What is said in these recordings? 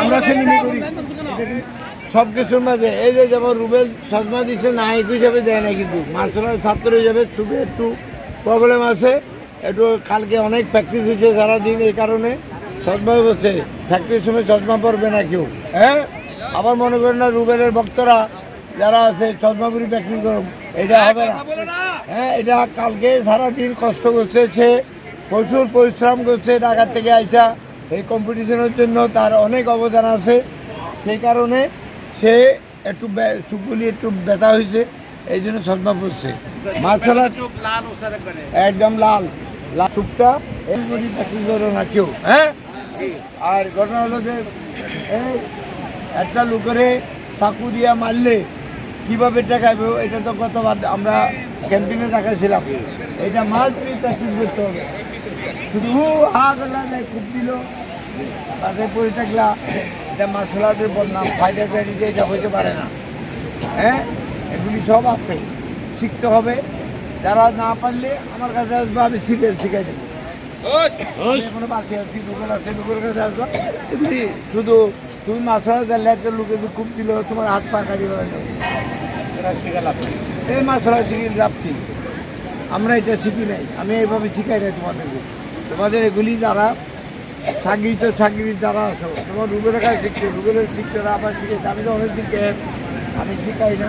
আমরা সব কিছুর মাঝে এই যে যেমন রুবেল সজমা দিচ্ছে, নায়ক হিসাবে দেয় না কিন্তু। মার্শাল ছাত্র হিসাবে খুবই একটু প্রবলেম আছে। একটু কালকে অনেক প্র্যাকটিস হয়েছে সারাদিন এই কারণে। সজমা বসে ফ্যাক্টরির সময় চশমা পরবে না কেউ। হ্যাঁ? আবার মনে করেন না রুবেলের ভক্তরা যারা আছে চশমাপুরি প্র্যাকটিস করুন এটা হবে না। হ্যাঁ এটা কালকে সারাদিন কষ্ট করছে সে। প্রচুর পরিশ্রম করছে ঢাকার থেকে আইসা। এই কম্পিটিশনের জন্য তার অনেক অবদান আছে। সেই কারণে সে একটু চুপগুলি একটু ব্যথা হয়েছে এই জন্য চশমা পড়ছে। মার্শাল একদম লাল লাল। চুপটা এই করি প্র্যাকটিস করো না কেউ হ্যাঁ? আর ঘটনা হলো যে একটা লোকেরে চাকু দিয়া মারলে কীভাবে টেকাইবে এটা তো গতবার আমরা ক্যান্টিনে দেখাইছিলাম। এটা মাছ প্র্যাকটিস করতে হবে। শুধু হা গলা যায় খুব দিল। তাতে পড়ে থাকলা এটা মার্শাল আর্টের বদনাম ফাইটার ট্রেনিংয়ে এটা হইতে পারে না। হ্যাঁ? এগুলি সব আছে। শিখতে হবে। যারা না পারলে আমার কাছে আসবে আমি শিখে শিখাই দেবো। এখনও বাঁচে আছি লোকের আছে লোকের কাছে আসবা। এগুলি শুধু তুমি মার্শাল আর্ট জানলে একটা লোকে খুব দিল তোমার হাত পা কাটি বেড়া যাবে এটা শিখে লাভ এই মার্শাল আর্ট শিখে লাভ কি? আমরা এটা শিখি নাই। আমি এইভাবে শিখাই নাই তোমাদেরকে। তোমাদের এগুলি যারা সাগিত সাগরি যারা আছো, তোমার রুবের কাছে শিখছে রুবেলের শিখছে আবার শিখেছে আমি তো অনেকদিন আমি শিখাই না,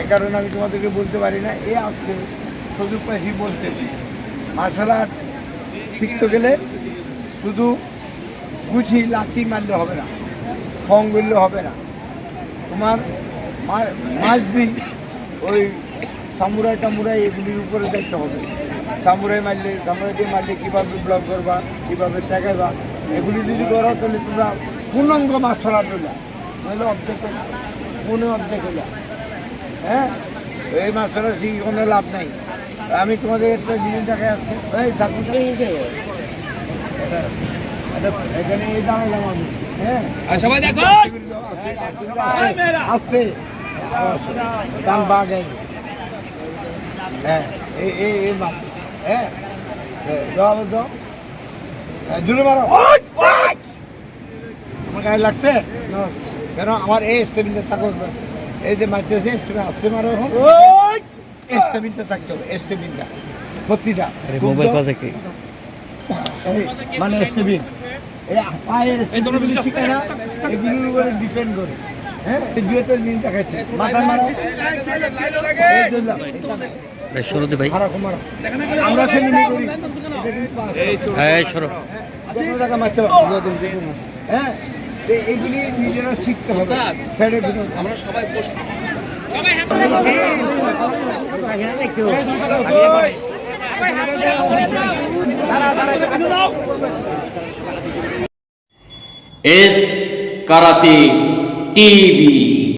এ কারণে আমি তোমাদেরকে বলতে পারি না। এ আজকে সুযোগ পাইছি বলতেছি, মার্শাল আর্ট শিখতে গেলে শুধু গুছি লাচি মারলে হবে না ফং বললে হবে না। তোমার মাছবি ওই সামুরাই টামুরাই এগুলির উপরে দেখতে হবে। সামুরাই মারলে সামুরাই দিয়ে মারলে কীভাবে ব্লক করবা কীভাবে টেকাইবা এগুলি যদি করো তাহলে তোমরা পূর্ণাঙ্গ মাছ ছড়া পেলা নইলে অর্ধেক কোনো অর্ধেক হ্যাঁ? এই মাছ ছড়া শিখে কোনো লাভ নাই। আমি তোমাদের একটা জিনিস দেখাই আসছে এই ঠাকুর এখানে এই দাঁড়ালাম আমি। হ্যাঁ? আসছে। দাম হ্যাঁ এই এই এই মাছ। হ্যাঁ যাও যাও জুড়ে মারো আমার গায়ে লাগছে? কেন আমার এই স্টেমিনটা থাকো এই যে স্টেমিন আসছে মারো এখন। স্টেমিনটা থাকতে হবে প্রতিটা। মানে স্টেবিন এই পায়ের শিখায় না এগুলোর উপরে ডিপেন্ড করে। হ্যাঁ এই দুয়েটা জিনিস দেখাচ্ছে মাথা মারো। ভাই শুরুতে ভাই। মারো মারো আমরা ছেলেমি করি সরো যে মারতে হ্যাঁ? তো এগুলি নিজেরা শিখতে হবে। ফেড়ে আমরা সবাই এস কারাতে টিভি।